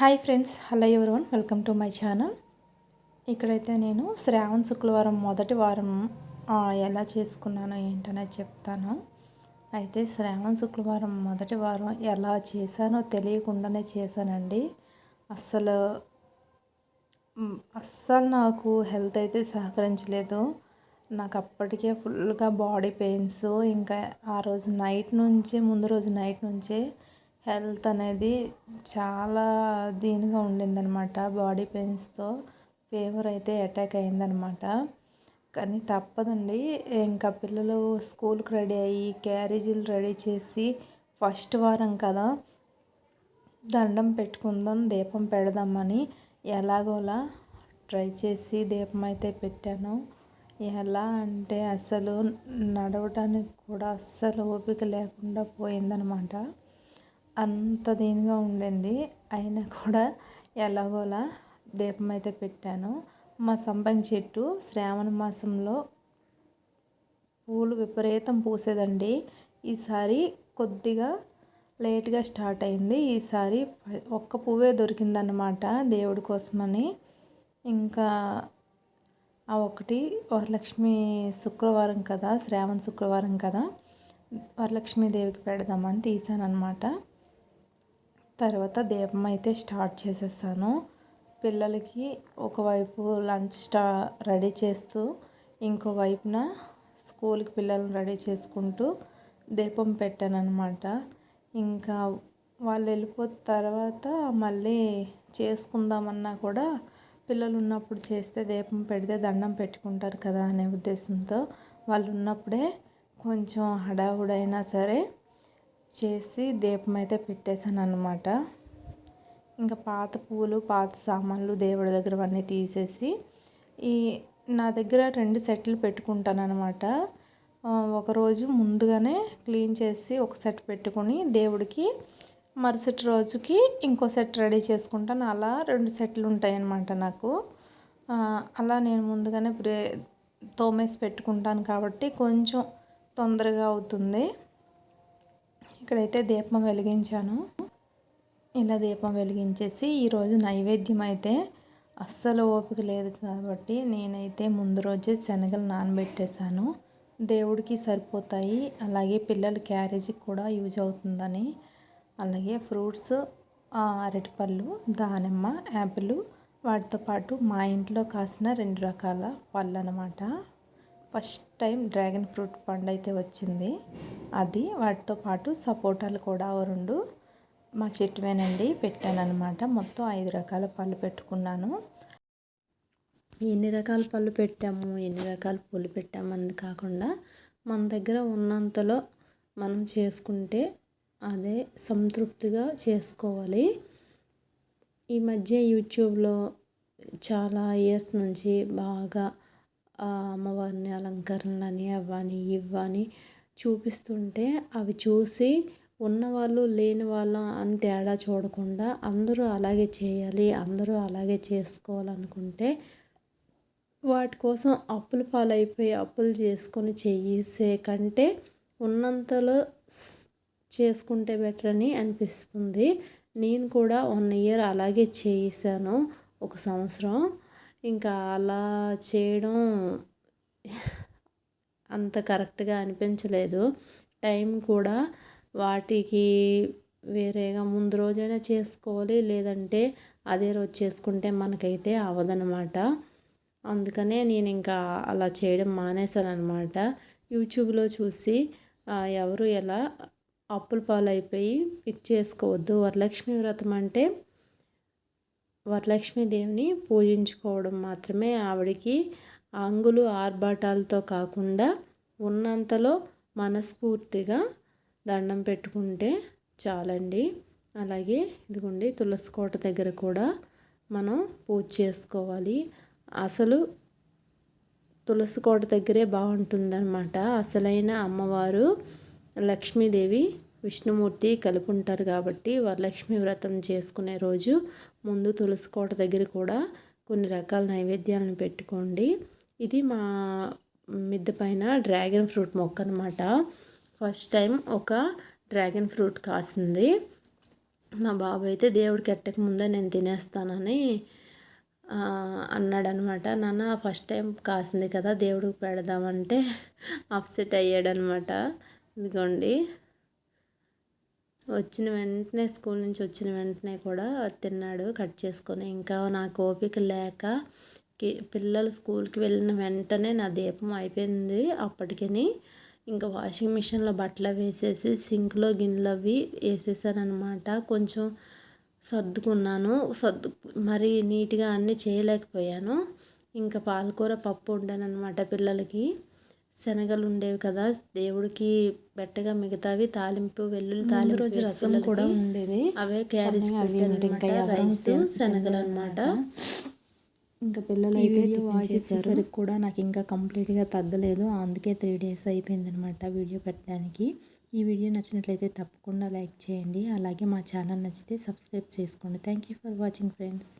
Hi friends hello everyone welcome to my channel. ఇక్కడైతే నేను శ్రావణ శుక్రవారం మొదటి వారం ఎలా చేసుకున్నానో ఏంటనేది చెప్తాను. అయితే శ్రావణ శుక్రవారం మొదటి వారం ఎలా చేశానో తెలియకుండానే చేశానండి. అస్సలు అస్సలు నాకు హెల్త్ అయితే సహకరించలేదు. నాకు అప్పటికే ఫుల్గా బాడీ పెయిన్స్ ఇంకా ఆ రోజు నైట్ నుంచే ముందు రోజు నైట్ నుంచే హెల్త్ అనేది చాలా దీనిగా ఉండిందనమాట. బాడీ పెయిన్స్తో ఫీవర్ అయితే అటాక్ అయిందనమాట. కానీ తప్పదండి. ఇంకా పిల్లలు స్కూల్కి రెడీ అయ్యి క్యారేజీలు రెడీ చేసి ఫస్ట్ వారం కదా దండం పెట్టుకుందాం దీపం పెడదామని ఎలాగోలా ట్రై చేసి దీపం అయితే పెట్టాను. ఎలా అంటే అసలు నడవడానికి కూడా అస్సలు ఓపిక లేకుండా పోయిందనమాట. అంత దీనిగా ఉండింది. అయినా కూడా ఎలాగోలా దీపం అయితే పెట్టాను. మా సంపంగి చెట్టు శ్రావణ మాసంలో పూలు విపరీతం పూసేదండి. ఈసారి కొద్దిగా లేట్గా స్టార్ట్ అయింది. ఈసారి ఒక్క పువ్వే దొరికిందన్నమాట దేవుడి కోసమని. ఇంకా ఆ ఒకటి వరలక్ష్మి శుక్రవారం కదా శ్రావణ శుక్రవారం కదా వరలక్ష్మీదేవికి పెడదామని తీసాను అనమాట తర్వాత దీపం అయితే స్టార్ట్ చేసేసాను. పిల్లలకి ఒకవైపు లంచ్ స్టా రెడీ చేస్తూ ఇంకో వైపున స్కూల్కి పిల్లల్ని రెడీ చేసుకుంటూ దీపం పెట్టాను ఇంకా వాళ్ళు వెళ్ళిపోయిన తర్వాత మళ్ళీ చేసుకుందామన్నా కూడా పిల్లలు ఉన్నప్పుడు చేస్తే దీపం పెడితే దండం పెట్టుకుంటారు కదా అనే ఉద్దేశంతో వాళ్ళు ఉన్నప్పుడే కొంచెం హడావుడైనా సరే చేసి దీపం అయితే పెట్టేశాను అనమాట ఇంకా పాత పూలు పాత సామాన్లు దేవుడి దగ్గర అన్నీ తీసేసి ఈ నా దగ్గర రెండు సెట్లు పెట్టుకుంటాను అనమాట ఒకరోజు ముందుగానే క్లీన్ చేసి ఒక సెట్ పెట్టుకొని దేవుడికి మరుసటి రోజుకి ఇంకో సెట్ రెడీ చేసుకుంటాను. అలా రెండు సెట్లు ఉంటాయన్నమాట నాకు. అలా నేను ముందుగానే ప్రే తోమేసి పెట్టుకుంటాను కాబట్టి కొంచెం తొందరగా అవుతుంది. ఇక్కడైతే దీపం వెలిగించాను. ఇలా దీపం వెలిగించేసి ఈరోజు నైవేద్యం అయితే అస్సలు ఓపిక లేదు కాబట్టి నేనైతే ముందు రోజే శనగలు నానబెట్టేశాను. దేవుడికి సరిపోతాయి. అలాగే పిల్లల క్యారేజీకి కూడా యూజ్ అవుతుందని. అలాగే ఫ్రూట్స్ అరటిపళ్ళు దానిమ్మ యాపిల్ వాటితో పాటు మా ఇంట్లో కాసిన రెండు రకాల పళ్ళు అనమాట ఫస్ట్ టైం డ్రాగన్ ఫ్రూట్ పండు అయితే వచ్చింది. అది వాటితో పాటు సపోటాలు కూడా రెండు మా చెట్టువేనండి పెట్టాను అనమాట మొత్తం ఐదు రకాల పళ్ళు పెట్టుకున్నాను. ఎన్ని రకాల పళ్ళు పెట్టాము? ఎన్ని రకాల పూలు పెట్టాము? అన్నది కాకుండా మన దగ్గర ఉన్నంతలో మనం చేసుకుంటే అదే సంతృప్తిగా చేసుకోవాలి. ఈ మధ్య యూట్యూబ్లో చాలా ఇయర్స్ నుంచి బాగా అమ్మవారిని అలంకరణని అవ్వని ఇవ్వని చూపిస్తుంటే అవి చూసి ఉన్నవాళ్ళు లేని వాళ్ళ అని తేడా చూడకుండా అందరూ అలాగే చేయాలి అందరూ అలాగే చేసుకోవాలనుకుంటే వాటి కోసం అప్పుల పాలైపోయి అప్పులు చేసుకొని చేసే కంటే ఉన్నంతలో చేసుకుంటే బెటర్ అని అనిపిస్తుంది. నేను కూడా వన్ ఇయర్ అలాగే చేయిసాను ఒక సంవత్సరం. ఇంకా అలా చేయడం అంత కరెక్ట్గా అనిపించలేదు. టైం కూడా వాటికి వేరేగా ముందు రోజైనా చేసుకోవాలి లేదంటే అదే రోజు చేసుకుంటే మనకైతే అవ్వదనమాట అందుకనే నేను ఇంకా అలా చేయడం మానేశాను అనమాట యూట్యూబ్లో చూసి ఎవరు ఎలా అప్పుల పాలైపోయి పిక్ చేసుకోవద్దు వరలక్ష్మి వ్రతం అంటే వరలక్ష్మీదేవిని పూజించుకోవడం మాత్రమే ఆవిడకి అంగులు ఆర్భాటాలతో కాకుండా ఉన్నంతలో మనస్ఫూర్తిగా దండం పెట్టుకుంటే చాలండి. అలాగే ఇదిగోండి తులసి కోట దగ్గర కూడా మనం పూజ చేసుకోవాలి. అసలు తులసి కోట దగ్గరే బాగుంటుందన్నమాట. అసలైన అమ్మవారు లక్ష్మీదేవి విష్ణుమూర్తి కలిపి ఉంటారు కాబట్టి వరలక్ష్మి వ్రతం చేసుకునే రోజు ముందు తులసి కోట దగ్గర కూడా కొన్ని రకాల నైవేద్యాలను పెట్టుకోండి. ఇది మా మిద్దె పైన డ్రాగన్ ఫ్రూట్ మొక్క అనమాట ఫస్ట్ టైం ఒక డ్రాగన్ ఫ్రూట్ కాసింది. మా బాబు అయితే దేవుడికి ఎట్టక ముందే నేను తినేస్తానని అన్నాడనమాట నాన్న ఫస్ట్ టైం కాసింది కదా దేవుడికి పెడదామంటే అప్సెట్ అయ్యాడనమాట ఇదిగోండి. వచ్చిన వెంటనే స్కూల్ నుంచి వచ్చిన వెంటనే కూడా తిన్నాడు కట్ చేసుకొని. ఇంకా నాకు ఓపిక లేక పిల్లలు స్కూల్కి వెళ్ళిన వెంటనే నా దీపం అయిపోయింది అప్పటికని. ఇంకా వాషింగ్ మిషన్లో బట్టలు వేసేసి సింక్లో గిన్నెలు అవి వేసేసానమాట కొంచెం సర్దుకున్నాను. సర్దు మరి నీట్గా అన్నీ చేయలేకపోయాను. ఇంకా పాలకూర పప్పు వండాను అనమాట పిల్లలకి. శనగలు ఉండేవి కదా దేవుడికి పెట్టగా మిగతావి తాలింపు వెల్లుల్లి తాలింపు రోజు రసం కూడా ఉండేది. అవే క్యారేజ్ పెట్టాను రైస్ శనగలు అనమాట ఇంకా పిల్లలు అయితే వాచ్ ఇచ్చేసరికి కూడా నాకు ఇంకా కంప్లీట్గా తగ్గలేదు. అందుకే త్రీ డేస్ అయిపోయిందనమాట వీడియో పెట్టడానికి. ఈ వీడియో నచ్చినట్లయితే తప్పకుండా లైక్ చేయండి. అలాగే మా ఛానల్ నచ్చితే సబ్స్క్రైబ్ చేసుకోండి. Thank you for watching friends.